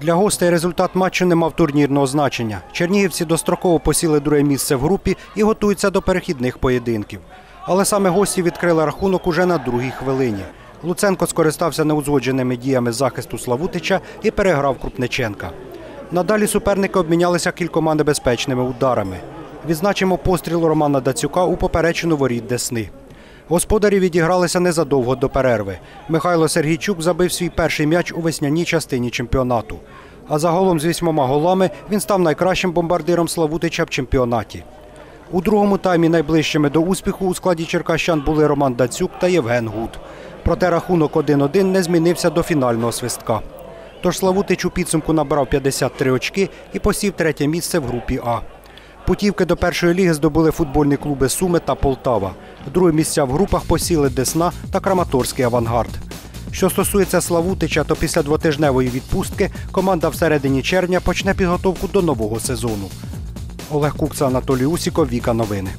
Для гостей результат матчу не мав турнірного значення. Чернігівці достроково посіли друге місце в групі і готуються до перехідних поєдинків. Але саме гості відкрили рахунок уже на другій хвилині. Луценко скористався неузгодженими діями захисту Славутича і переграв Крупниченка. Надалі суперники обмінялися кількома небезпечними ударами. Відзначимо постріл Романа Дацюка у поперечину воріт Десни. Господарі відігралися незадовго до перерви. Михайло Сергійчук забив свій перший м'яч у весняній частині чемпіонату. А загалом з вісьмома голами він став найкращим бомбардиром Славутича в чемпіонаті. У другому таймі найближчими до успіху у складі черкащан були Роман Дацюк та Євген Гуд. Проте рахунок 1-1 не змінився до фінального свистка. Тож Славутич у підсумку набрав 53 очки і посів третє місце в групі А. Путівки до першої ліги здобули футбольні клуби Суми та Полтава. Друге місця в групах посіли Десна та Краматорський авангард. Що стосується Славутича, то після двотижневої відпустки команда в середині червня почне підготовку до нового сезону. Олег Кукса, Анатолій Усіков, Віка Новини.